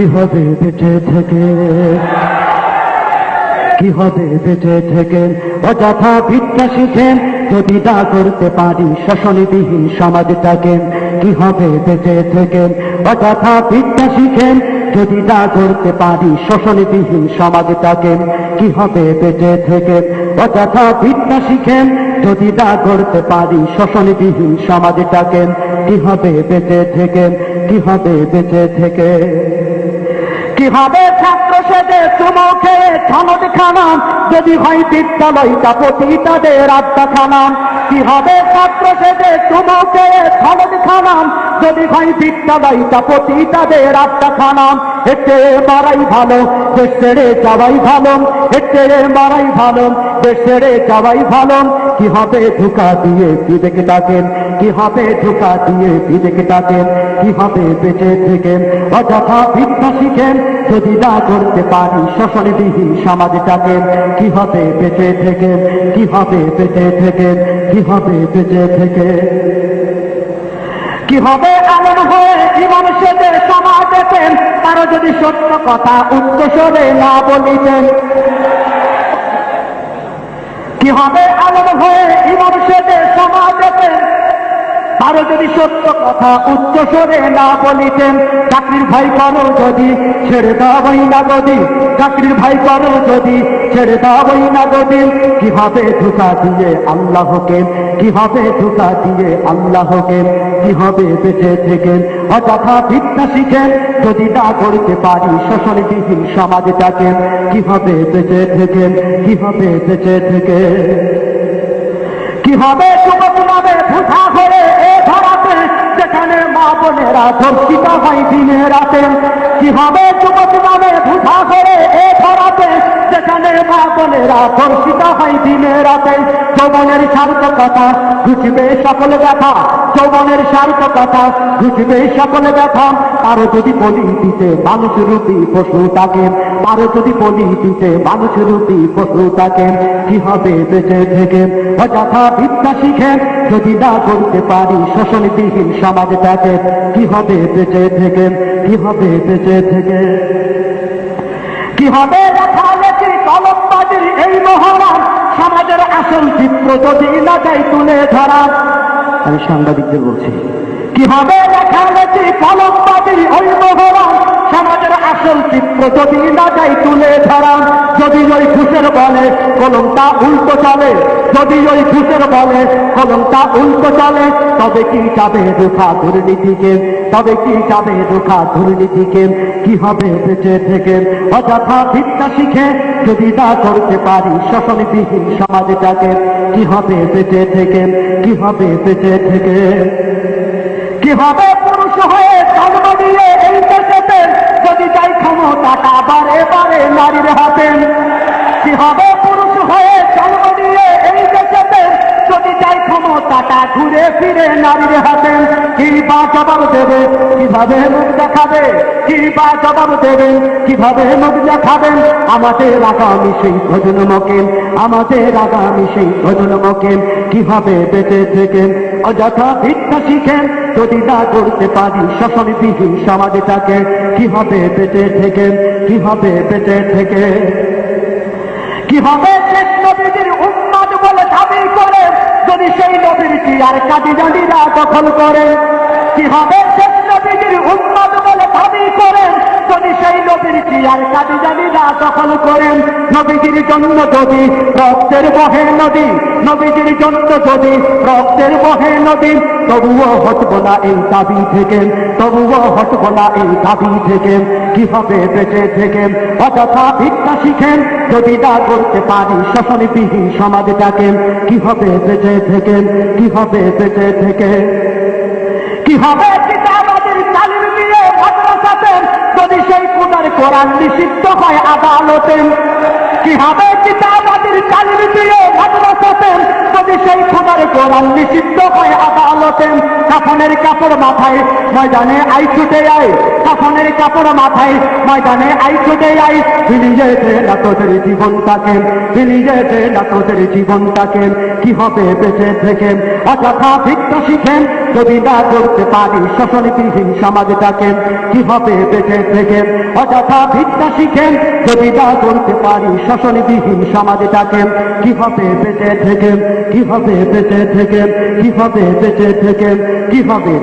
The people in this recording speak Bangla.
কি হবে বেঁচে থেকে? কি হবে বেঁচে থেকে? অযথা ভিক্ষা শিখেন, যদি না করতে পারি শোষণবিহীন সমাজটাকে। কি হবে বেঁচে থেকে? অযথা ভিক্ষা শিখেন, যদি না করতে পারি শোষণবিহীন সমাজটাকে। কি হবে বেঁচে থেকে? অযথা ভিক্ষা শিখেন, যদি না করতে পারি শোষণবিহীন সমাজটাকে। কি হবে বেঁচে থেকে? কি হবে বেঁচে থেকে? কি হবে ছাত্র সেদে তোমাকে ছনদ খানাম? যদি হয় বিদ্যালয়টা প্রতি তাদের আড্ডা খানাম কি হবে ছাত্র সেদে তোমাকে ছনদ খানাম? যদি হয় বিদ্যালয়টা প্রতি তাদের আড্ডা খানাম এতে মারাই ভালো দেশ যাওয়াই ভালো এতে মারাই ভালো দেশ যাওয়াই ভালো। কি হবে ধোকা দিয়ে বিবেকে ডাকেন কি হবে ধোকা দিয়ে বিবেকে ডাকেন কি হবে বেঁচে থেকে অযথা ভিক্ষা শিখেন যদি না করতে পারি শোষণবিহীন সমাজটাকে কি হবে বেঁচে থেকে কি হবে বেঁচে থেকে কি হবে বেঁচে থেকে? কি হবে এমন হয়ে? জীবন সেদে সমা পেতেন তারা যদি সত্য কথা উচ্চস্বরে না বলিতেন। কি হবে আলম হয়ে? জীবন সেদে সমা পেতেন তারও যদি সত্য কথা উচ্চস্বরে না বলিতেন, চাকরির ভাই করো যদি, ছেড়ে দাবই না গদি চাকরির ভাই করো যদি, ছেড়ে দাবই না গদি কীভাবে ধোকা দিয়ে আল্লাহকে, কীভাবে ধোকা দিয়ে আল্লাহকে, কীভাবে বেঁচে থেকে অযথা ভিক্ষা শিখেন, যদি না করতে পারি শোষণবিহীন সমাজটাকে, কীভাবে বেঁচে থেকে কীভাবে বেঁচে থেকে কীভাবে যুবক নামে ভূষা হয়ে এ ধরাতে যেখানে মা বোনেরা ধর্ষিত হয় দিনে রাতে কীভাবে যুবক নামে ভূষা করে এ ধরাতে? সেখানে মা বোনেরা ধর্ষিত হয় দিনে রাতে যৌবনের সার্থকতা বুঝবে সকল ব্যথা। যৌবনের স্বার্থ কথা ঘুচবে সকল ব্যথা। আরও যদি বলি দিতে মানুষ রূপী পশু তাকে। আরও যদি বলি দিতে মানুষ রূপী পশু তাকে। কি হবে বেঁচে থেকে? অযথা বিদ্যা শিখে যদি না করতে পারি শোষণবিহীন সমাজটাকে, কি হবে বেঁচে থেকে? কি হবে বেঁচে থেকে? কি হবে এই মহারাজ সমাজের আসল চিত্র যদি না যাই তুলে ধরা। আমি সাংবাদিকদের বলছি কীভাবে লেখালেখি কলমবাজির ওই আসল চিত্র যদি যাই তুলে ধরা যদি ওই ঘুষের বলে কলমটা উল্টো চলে, যদি ওই ঘুষের বলে কলমটা উল্টো চলে, তবে কি যাবে রুখা দুর্নীতিকে? তবে কি যাবে রুখা দুর্নীতিকে? কি হবে বেঁচে থেকে? অযথা ভিক্ষা শিখে যদি না করতে পারি শোষণবিহীন সমাজটাকে, কি হবে বেঁচে থেকে? কি হবে বেঁচে থেকে? কি হবে পুরুষ হয়ে জন্ম দিয়ে এই দেশেতে ফিরে নারীর হাতে, কি বা জবাব দেবে, কীভাবে মুখ দেখাবে, কি বা জবাব দেবে, কীভাবে মুখ দেখাবেন আমাদের আগামী সেই প্রজন্মকে আমাদের আগামী সেই প্রজন্মকে কীভাবে বেঁচে থেকে অযথা ভিক্ষা শিখেন, যদি না করতে পারি শোষণবিহীন সমাজটাকে কীভাবে বেঁচে থেকে কীভাবে বেঁচে থেকে কীভাবে শেষ নবীজির বলে দাবি করে যদি সেই নবীর কি আর কাদিজানিরা দখল করে কি হবে শেষ নবীজির উন্মাদ বলে দাবি করেন যদি সেই নবীর কি আর কাদিজানিরা দখল করেন নবীজির জন্য যদি রক্তের বহে নদী, নবীজির জন্য যদি রক্তের বহে নদী, তবুও হটব না এই দাবি থেকে তবুও হটব না এই দাবি থেকে কীভাবে বেঁচে থেকে অযথা ভিক্ষা শিখেন। যদি না করতে পারি, শোষণবিহীন সমাজটাকে কীভাবে বেঁচে থেকে কীভাবে বেঁচে থেকে দিয়ে মাদ্রাসাতে যদি সেই কোরআন নিষিদ্ধ হয় আদালতে কি হবে কিতাবাদের চালিয়ে দিয়ে মাদ্রাসাতে যদি সেই খোদার কোরআন নিষিদ্ধ হয় আদালতে কাফনের কাপড় মাথায় ময়দানে আই ছুটে আয়। কাফনের কাপড় মাথায় ময়দানে আই ছুটে আয়। বিলিয়ে দে না তোদের জীবনটাকে বিলিয়ে দে না তোদের কি হবে বেঁচে অযথা ভিক্ষা শিখেন, যদি না করতে পারি শোষণবিহীন সমাজটাকে কি হবে বেঁচে থেকে অযথা ভিক্ষা শিখেন, যদি না করতে পারি শোষণবিহীন সমাজটাকে কি হবে বেঁচে থেকে? কীভাবে বেঁচে থেকে? কীভাবে বেঁচে থেকে? কীভাবে